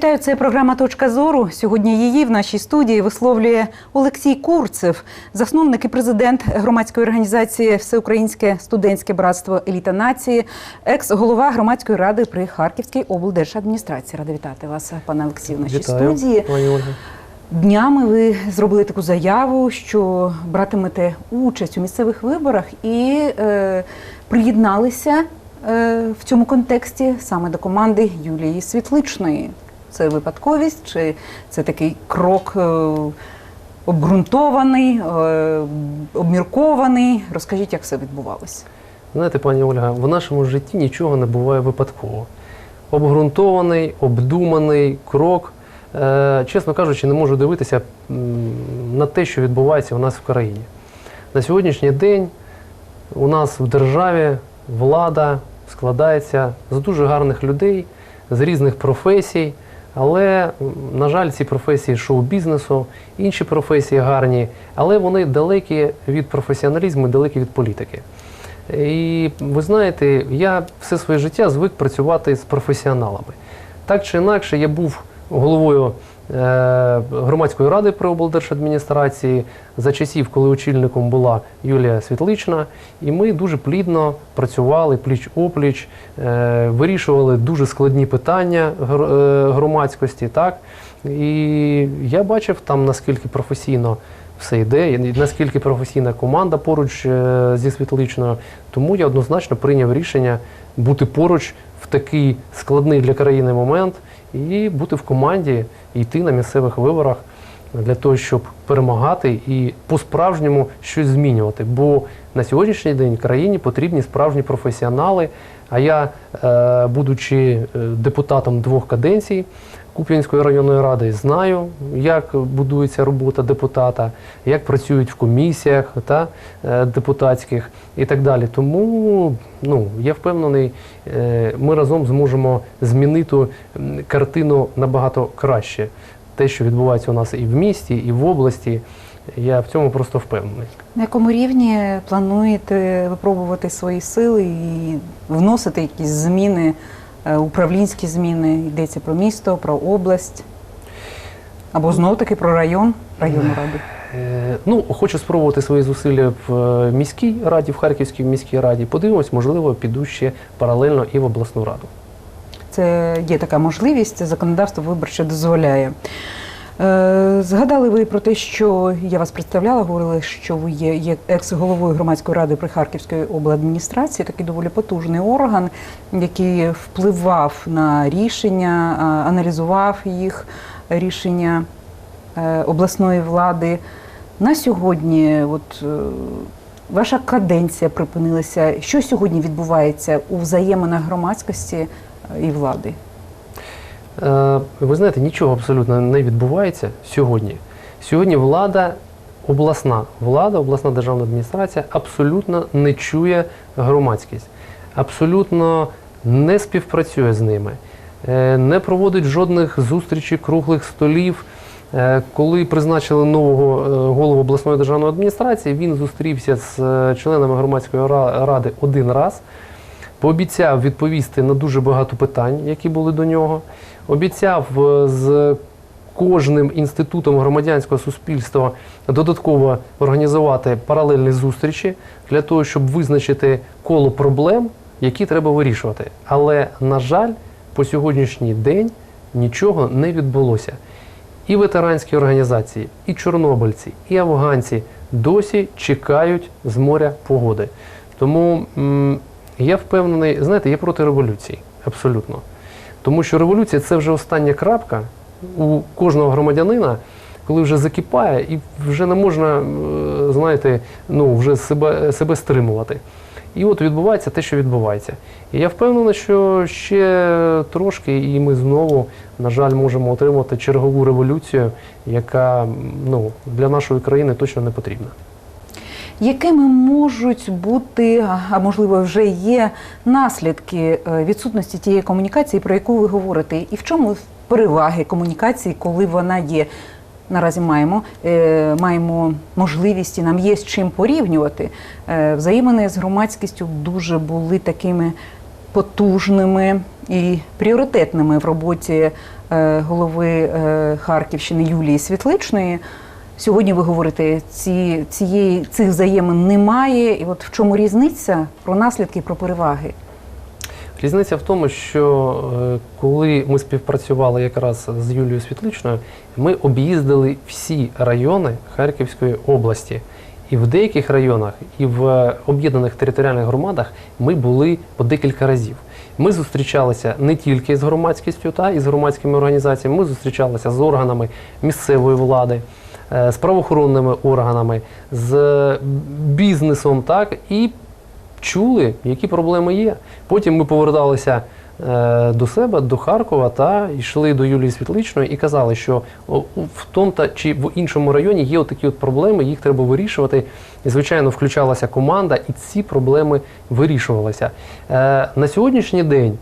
Вітаю, це програма Точка зору. Сьогодні її в нашій студії висловлює Олексій Курцев, засновник і президент громадської організації Всеукраїнське студентське братство Еліта нації, екс-голова громадської ради при Харківській облдержадміністрації. Рада вітати вас, пане Олексію, в нашій Вітаю, студії. пані Ольга. Днями ви зробили таку заяву, що братимете участь у місцевих виборах і е, приєдналися е, в цьому контексті саме до команди Юлії Світличної. Це випадковість, чи це такий крок е, обґрунтований, е, обміркований? Розкажіть, як все відбувалося? Знаєте, пані Ольга, в нашому житті нічого не буває випадково. Обґрунтований, обдуманий крок. Е, чесно кажучи, не можу дивитися на те, що відбувається у нас в країні. На сьогоднішній день у нас в державі влада складається з дуже гарних людей, з різних професій. Але, на жаль, ці професії шоу-бізнесу, інші професії гарні, але вони далекі від професіоналізму, далекі від політики. І ви знаєте, я все своє життя звик працювати з професіоналами. Так чи інакше, я був головою громадської ради при облдержадміністрації за часів, коли очільником була Юлія Світлична, і ми дуже плідно працювали пліч-опліч, е, вирішували дуже складні питання е, громадськості. Так? І я бачив там, наскільки професійно все йде, і наскільки професійна команда поруч е, зі Світличною. Тому я однозначно прийняв рішення бути поруч в такий складний для країни момент і бути в команді, йти на місцевих виборах для того, щоб перемагати і по-справжньому щось змінювати. Бо на сьогоднішній день країні потрібні справжні професіонали. А я, е, будучи е, депутатом двох каденцій Куп'янської районної ради, знаю, як будується робота депутата, як працюють в комісіях та е, депутатських і так далі. Тому ну, я впевнений, е, ми разом зможемо змінити картину набагато краще. Те, що відбувається у нас і в місті, і в області, я в цьому просто впевнений. На якому рівні плануєте випробувати свої сили і вносити якісь зміни, управлінські зміни? Йдеться про місто, про область? Або знов таки про район, районну раду? Е, Ну, хочу спробувати свої зусилля в е, міській раді, в Харківській міській раді. Подивимось, можливо, піду ще паралельно і в обласну раду. Це є така можливість, законодавство виборче дозволяє. Е, Згадали ви про те, що я вас представляла, говорили, що ви є, екс-головою громадської ради при Харківській обладміністрації, такий доволі потужний орган, який впливав на рішення, аналізував їх рішення е, обласної влади. На сьогодні, от е, ваша каденція припинилася. Що сьогодні відбувається у взаєминах громадськості і влади? Е, Ви знаєте, нічого абсолютно не відбувається сьогодні. Сьогодні влада, обласна влада, обласна державна адміністрація абсолютно не чує громадськість, абсолютно не співпрацює з ними, е, не проводить жодних зустрічей, круглих столів. Е, Коли призначили нового голову обласної державної адміністрації, він зустрівся з членами громадської ради один раз. Пообіцяв відповісти на дуже багато питань, які були до нього. Обіцяв е, з кожним інститутом громадянського суспільства додатково організувати паралельні зустрічі для того, щоб визначити коло проблем, які треба вирішувати. Але, на жаль, по сьогоднішній день нічого не відбулося. І ветеранські організації, і чорнобильці, і афганці досі чекають з моря погоди. Тому я впевнений, знаєте, я проти революції, абсолютно. Тому що революція це вже остання крапка у кожного громадянина, коли вже закипає і вже не можна, е, знаєте, ну, вже себе, себе стримувати. І от відбувається те, що відбувається. І я впевнений, що ще трошки, і ми знову, на жаль, можемо отримати чергову революцію, яка ну, для нашої країни точно не потрібна. Якими можуть бути, а можливо, вже є наслідки е, відсутності тієї комунікації, про яку ви говорите, і в чому переваги комунікації, коли вона є? Наразі маємо, е, маємо можливість і нам є з чим порівнювати. Е, взаємини з громадськістю дуже були такими потужними і пріоритетними в роботі голови Харківщини Юлії Світличної. Сьогодні ви говорите, ці, цієї, цих взаємин немає. І от в чому різниця про наслідки, про переваги? Різниця в тому, що е, коли ми співпрацювали якраз з Юлією Світличною, ми об'їздили всі райони Харківської області. І в деяких районах, і в об'єднаних територіальних громадах ми були по декілька разів. Ми зустрічалися не тільки з громадськістю та і з громадськими організаціями, ми зустрічалися з органами місцевої влади, з правоохоронними органами, з е, бізнесом, так і чули, які проблеми є. Потім ми поверталися е, до себе, до Харкова, та йшли до Юлії Світличної і казали, що в тому та чи в іншому районі є такі от проблеми, їх треба вирішувати. І, звичайно, включалася команда, і ці проблеми вирішувалися. Е, на сьогоднішній день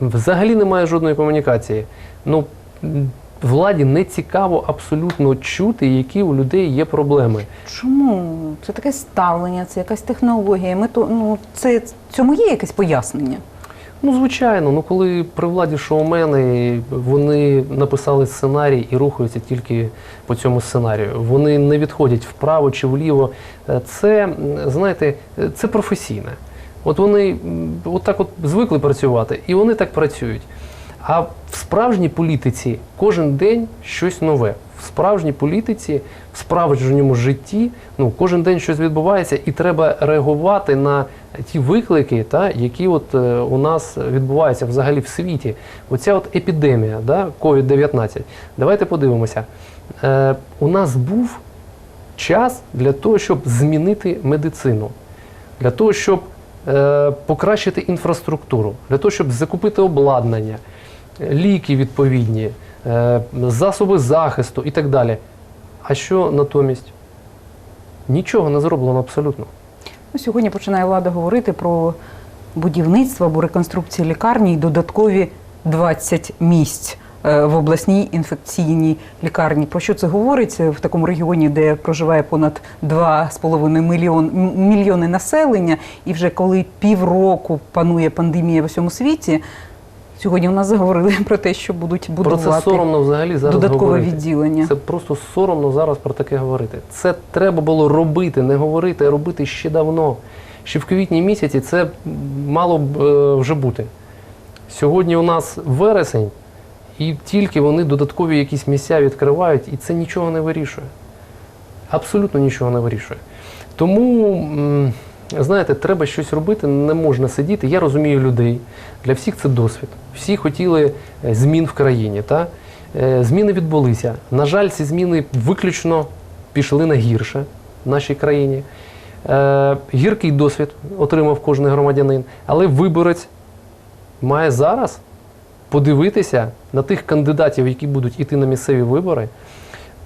взагалі немає жодної комунікації. Ну, владі не цікаво абсолютно чути, які у людей є проблеми. Чому це таке ставлення, це якась технологія? Ми то ну це цьому є якесь пояснення? Ну, звичайно, ну коли при владі шоумени, вони написали сценарій і рухаються тільки по цьому сценарію. Вони не відходять вправо чи вліво. Е, Це, знаєте, це професійне. От вони м, от так от звикли працювати, і вони так працюють. А в справжній політиці кожен день щось нове. В справжній політиці, в справжньому житті, ну кожен день щось відбувається, і треба реагувати на ті виклики, та, які от е, у нас відбуваються взагалі в світі. Оця от епідемія, да, COVID-19. Давайте подивимося. Е, у нас був час для того, щоб змінити медицину, для того, щоб е, покращити інфраструктуру, для того, щоб закупити обладнання, ліки відповідні, е, засоби захисту і так далі. А що натомість? Нічого не зроблено абсолютно. Ну, сьогодні починає влада говорити про будівництво або реконструкцію лікарні і додаткові 20 місць е, в обласній інфекційній лікарні. Про що це говорить в такому регіоні, де проживає понад 2,5 мільйон, мільйони населення, і вже коли півроку панує пандемія в усьому світі. Сьогодні у нас заговорили про те, що будуть Про це соромно взагалі зараз додаткове говорити. відділення. Це просто соромно зараз про таке говорити. Це треба було робити, не говорити, а робити ще давно. Ще в квітні місяці це мало б е, вже бути. Сьогодні у нас вересень, і тільки вони додаткові якісь місця відкривають, і це нічого не вирішує. Абсолютно нічого не вирішує. Тому, знаєте, треба щось робити, не можна сидіти. Я розумію людей. Для всіх це досвід. Всі хотіли е, змін в країні. Та? Е, Зміни відбулися. На жаль, ці зміни виключно пішли на гірше в нашій країні. Е, Гіркий досвід отримав кожен громадянин, але виборець має зараз подивитися на тих кандидатів, які будуть іти на місцеві вибори,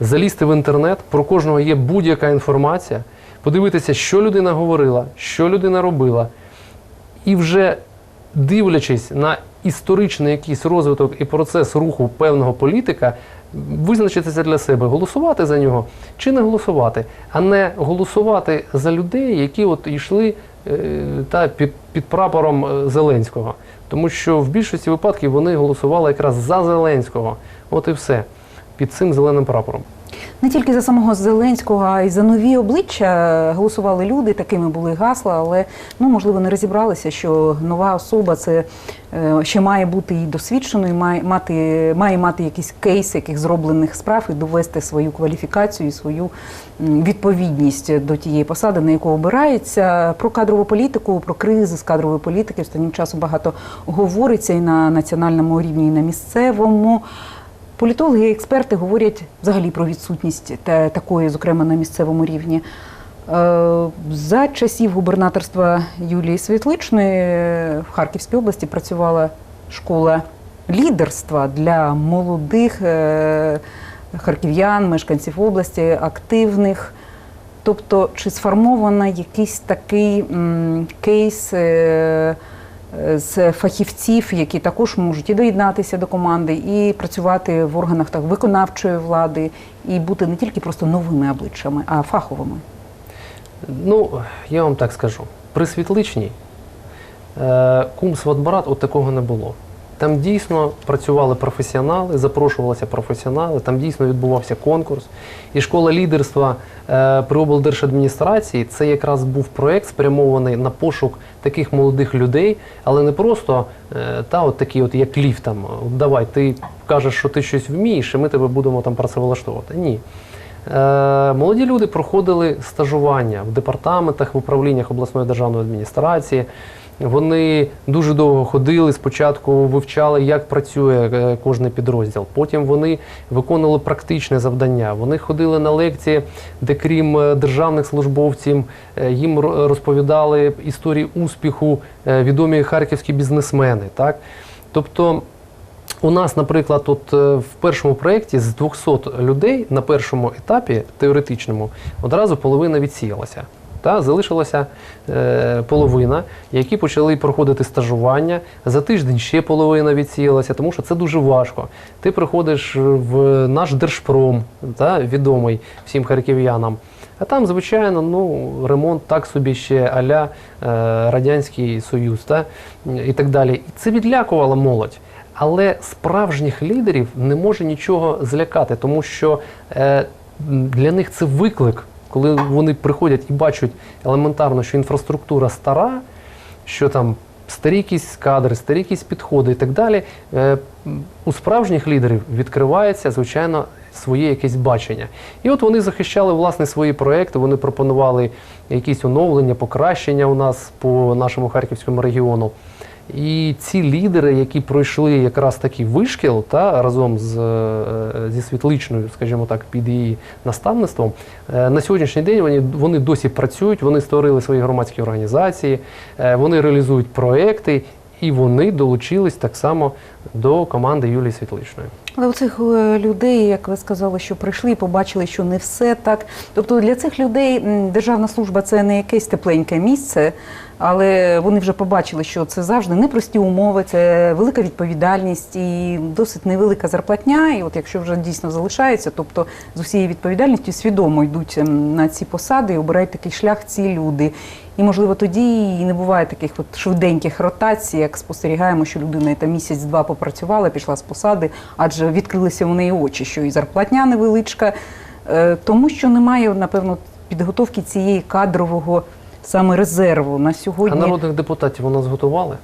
залізти в інтернет, про кожного є будь-яка інформація, подивитися, що людина говорила, що людина робила, і вже дивлячись на історичний якийсь розвиток і процес руху певного політика, визначитися для себе, голосувати за нього чи не голосувати, а не голосувати за людей, які от йшли е, та під, під прапором е, Зеленського. Тому що в більшості випадків вони голосували якраз за Зеленського. От і все. Під цим зеленим прапором. Не тільки за самого Зеленського, а й за нові обличчя голосували люди, такими були гасла, але ну можливо не розібралися, що нова особа це е, ще має бути і досвідченою, має мати, має мати якийсь кейс яких зроблених справ і довести свою кваліфікацію свою відповідність до тієї посади, на яку обирається. Про кадрову політику, про кризи з кадрової політики останнім часом багато говориться і на національному рівні, і на місцевому. Політологи і експерти говорять взагалі про відсутність та, такої, зокрема на місцевому рівні. Е, За часів губернаторства Юлії Світличної в Харківській області працювала школа лідерства для молодих е, харків'ян, мешканців області, активних. Тобто, чи сформовано якийсь такий кейс е, з фахівців, які також можуть і доєднатися до команди, і працювати в органах так виконавчої влади, і бути не тільки просто новими обличчями, а фаховими. Ну, я вам так скажу. При світличній е, кум сватбарат от такого не було. Там дійсно працювали професіонали, запрошувалися професіонали, там дійсно відбувався конкурс. І школа лідерства е, при облдержадміністрації це якраз був проєкт, спрямований на пошук таких молодих людей, але не просто е, та от такі, от як ліфт там, давай, ти кажеш, що ти щось вмієш, і ми тебе будемо там працевлаштовувати. Ні. Е, Молоді люди проходили стажування в департаментах, в управліннях обласної державної адміністрації. Вони дуже довго ходили. Спочатку вивчали, як працює е, кожний підрозділ. Потім вони виконували практичне завдання. Вони ходили на лекції, де крім е, державних службовців, е, їм розповідали історії успіху відомі харківські бізнесмени. Так? Тобто у нас, наприклад, от в першому проєкті з 200 людей на першому етапі теоретичному одразу половина відсіялася. Та залишилася е, половина, які почали проходити стажування. За тиждень ще половина відсіялася, тому що це дуже важко. Ти приходиш в наш держпром, та, відомий всім харків'янам. А там, звичайно, ну, ремонт так собі ще аля е, Радянський Союз та, і так далі. І це відлякувало молодь. Але справжніх лідерів не може нічого злякати, тому що е, для них це виклик, коли вони приходять і бачать елементарно, що інфраструктура стара, що там старі якісь кадри, старі якісь підходи і так далі. Е, у справжніх лідерів відкривається, звичайно, своє якесь бачення. І от вони захищали власне свої проекти, вони пропонували якісь оновлення, покращення у нас по нашому харківському регіону. І ці лідери, які пройшли якраз такий вишкіл та разом з, е, зі світличною, скажімо так, під її наставництвом, е, на сьогоднішній день вони, вони досі працюють, вони створили свої громадські організації, е, вони реалізують проекти, і вони долучились так само до команди Юлії Світличної. Але у цих е, людей, як ви сказали, що прийшли і побачили, що не все так. Тобто для цих людей державна служба це не якесь тепленьке місце, але вони вже побачили, що це завжди непрості умови, це велика відповідальність і досить невелика зарплатня. І от якщо вже дійсно залишається, тобто з усією відповідальністю свідомо йдуть ем, на ці посади і обирають такий шлях ці люди. І можливо тоді і не буває таких от швиденьких ротацій, як спостерігаємо, що людина там місяць-два попрацювала, пішла з посади, адже відкрилися у неї очі, що і зарплатня невеличка, Е, тому що немає, напевно, підготовки цієї кадрового саме резерву на А народних депутатів у нас готували?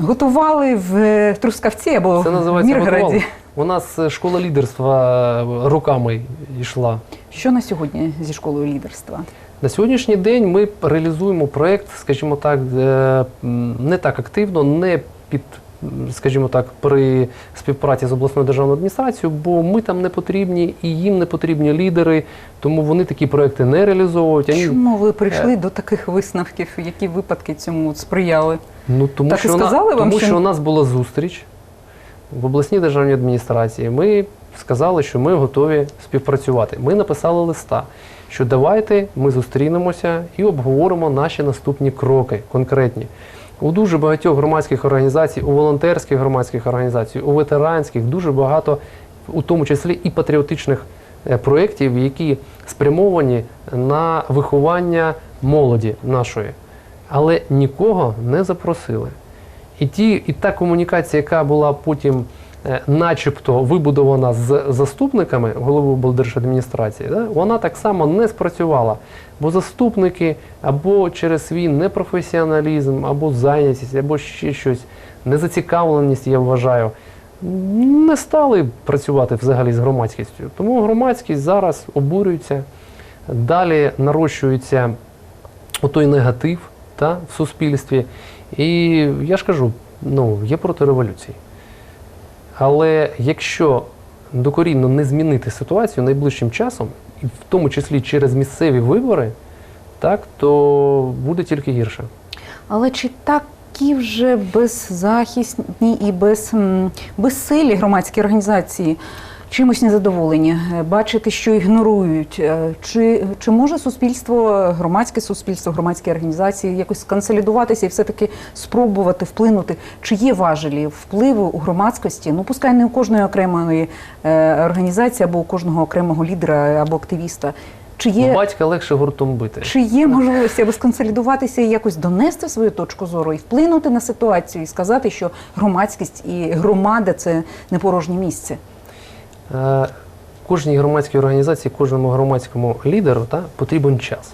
Готували в е, Трускавці або Це в називається Мірграді. готували. У нас е, школа лідерства руками йшла. Що на сьогодні зі школою лідерства? На сьогоднішній день ми реалізуємо проєкт, скажімо так, е, не так активно, не під, скажімо так, при співпраці з обласною державною адміністрацією, бо ми там не потрібні і їм не потрібні лідери, тому вони такі проекти не реалізовують. Чому ви Е. прийшли до таких висновків? Які випадки цьому сприяли? Ну, тому Так і що, сказали на, вам, тому що- що у нас була зустріч в обласній державній адміністрації. Ми сказали, що ми готові співпрацювати. Ми написали листа, що давайте ми зустрінемося і обговоримо наші наступні кроки конкретні. У дуже багатьох громадських організацій, у волонтерських громадських організацій, у ветеранських дуже багато, у тому числі і патріотичних е, проєктів, які спрямовані на виховання молоді нашої. Але нікого не запросили. І, ті, і та комунікація, яка була потім начебто вибудована з заступниками голови облдержадміністрації, да, вона так само не спрацювала. Бо заступники або через свій непрофесіоналізм, або зайнятість, або ще щось, незацікавленість, я вважаю, не стали працювати взагалі з громадськістю. Тому громадськість зараз обурюється, далі нарощується отой негатив та, в суспільстві. І я ж кажу, ну, є проти революції. Але якщо докорінно не змінити ситуацію найближчим часом, і в тому числі через місцеві вибори, так, то буде тільки гірше. Але чи такі вже беззахисні і без, безсилі громадські організації чимось незадоволені? Е, Бачити, що ігнорують? Е, Чи, чи може суспільство, громадське суспільство, громадські організації якось сконсолідуватися і все-таки спробувати вплинути? Чи є важелі впливу у громадськості? Ну, пускай не у кожної окремої е, організації або у кожного окремого лідера або активіста. Чи є, Батька легше гуртом бити. чи є можливості аби сконсолідуватися і якось донести свою точку зору і вплинути на ситуацію і сказати, що громадськість і громада це не порожнє місце? Е, Кожній громадській організації, кожному громадському лідеру та, потрібен час.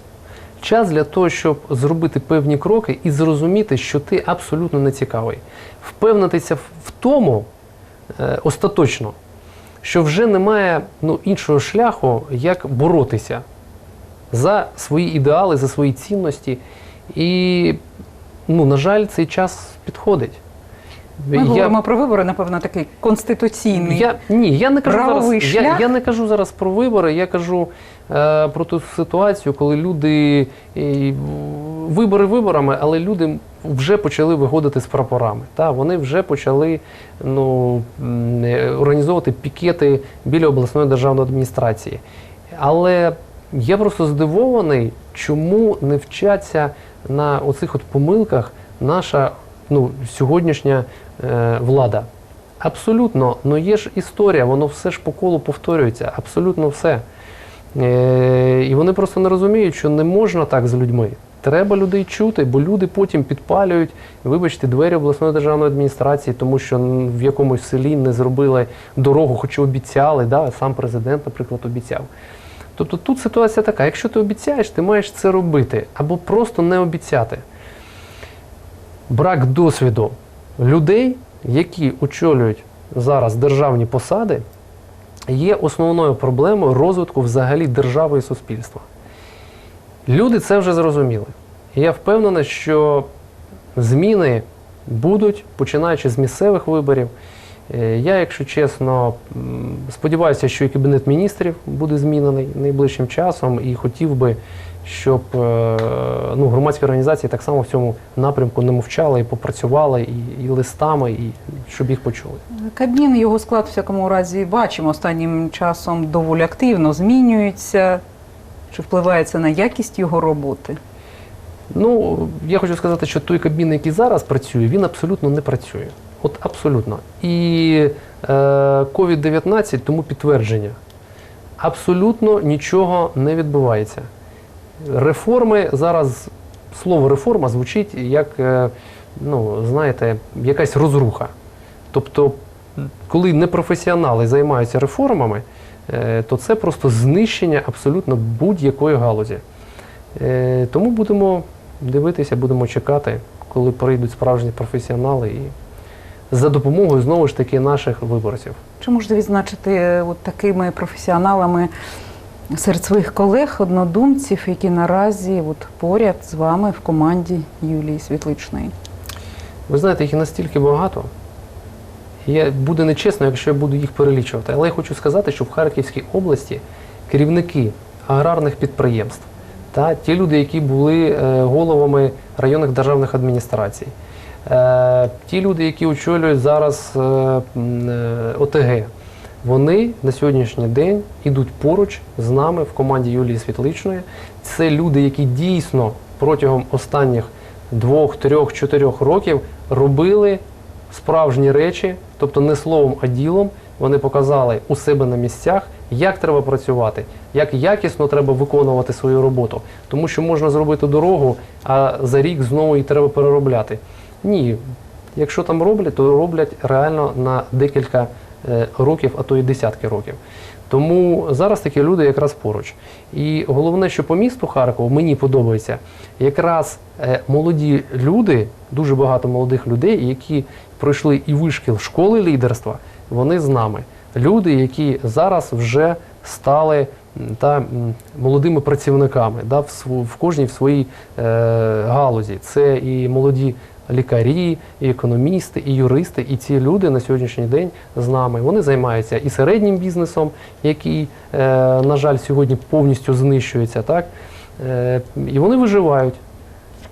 Час для того, щоб зробити певні кроки і зрозуміти, що ти абсолютно не цікавий. Впевнитися в тому е, остаточно, що вже немає ну, іншого шляху, як боротися за свої ідеали, за свої цінності. І, ну, на жаль, цей час підходить. Ми говоримо про вибори, напевно, такий конституційний. Я, ні, я не кажу зараз. Шлях? я не кажу зараз про вибори, я кажу е, про ту ситуацію, коли люди і, вибори виборами, але люди вже почали виходити з прапорами. Та, вони вже почали ну, е, організовувати пікети біля обласної державної адміністрації. Але я просто здивований, чому не вчаться на оцих от помилках наша ну, сьогоднішня е, влада. Абсолютно, ну є ж історія, воно все ж по колу повторюється, абсолютно все. Е, і вони просто не розуміють, що не можна так з людьми. Треба людей чути, бо люди потім підпалюють, вибачте, двері обласної державної адміністрації, тому що в якомусь селі не зробили дорогу, хоч і обіцяли, да, сам президент, наприклад, обіцяв. Тобто тут ситуація така: якщо ти обіцяєш, ти маєш це робити або просто не обіцяти. Брак досвіду людей, які очолюють зараз державні посади, є основною проблемою розвитку взагалі держави і суспільства. Люди це вже зрозуміли. Я впевнений, що зміни будуть, починаючи з місцевих виборів. Е, Я, якщо чесно, сподіваюся, що і Кабінет міністрів буде змінений найближчим часом, і хотів би, щоб е, ну, громадські організації так само в цьому напрямку не мовчали і попрацювали і, і листами, і щоб їх почули. Кабмін, його склад, в всякому разі, бачимо останнім часом доволі активно змінюється. Чи впливає це на якість його роботи? Ну, я хочу сказати, що той кабін, який зараз працює, він абсолютно не працює. От абсолютно. І е, COVID-19 тому підтвердження. Абсолютно нічого не відбувається. Реформи зараз, слово реформа звучить як, е, ну, знаєте, якась розруха. Тобто, коли непрофесіонали займаються реформами, е, то це просто знищення абсолютно будь-якої галузі. Е, Тому будемо дивитися, будемо чекати, коли прийдуть справжні професіонали і за допомогою знову ж таки наших виборців. Чи можете відзначити от такими професіоналами серед своїх колег, однодумців, які наразі от поряд з вами в команді Юлії Світличної? Ви знаєте, їх настільки багато. Я, буде нечесно, якщо я буду їх перелічувати. Але я хочу сказати, що в Харківській області керівники аграрних підприємств та ті люди, які були е, головами районних державних адміністрацій, е, ті люди, які очолюють зараз е, ОТГ, вони на сьогоднішній день ідуть поруч з нами в команді Юлії Світличної. Це люди, які дійсно протягом останніх двох, трьох, чотирьох років робили справжні речі, тобто не словом, а ділом. Вони показали у себе на місцях, як треба працювати, як якісно треба виконувати свою роботу. Тому що можна зробити дорогу, а за рік знову її треба переробляти. Ні, якщо там роблять, то роблять реально на декілька е, років, а то і десятки років. Тому зараз такі люди якраз поруч. І головне, що по місту Харкову мені подобається, якраз е, молоді люди, дуже багато молодих людей, які пройшли і вишкіл школи лідерства, вони з нами. Люди, які зараз вже стали та, молодими працівниками да, в, в кожній в своїй е, галузі. Це і молоді лікарі, і економісти, і юристи, і ці люди на сьогоднішній день з нами. Вони займаються і середнім бізнесом, який, е, на жаль, сьогодні повністю знищується, так? Е, і вони виживають.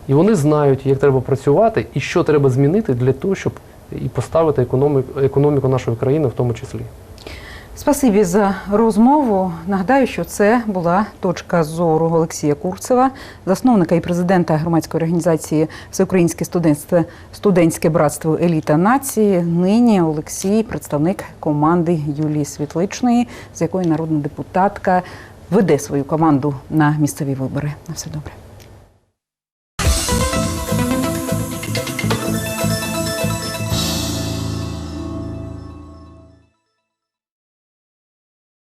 І вони знають, як треба працювати і що треба змінити для того, щоб і поставити економіку, економіку нашої країни в тому числі. Спасибі за розмову. Нагадаю, що це була точка зору Олексія Курцева, засновника і президента громадської організації Всеукраїнське студентство студентське братство Еліта нації. Нині Олексій, представник команди Юлії Світличної, з якої народна депутатка веде свою команду на місцеві вибори. На все добре.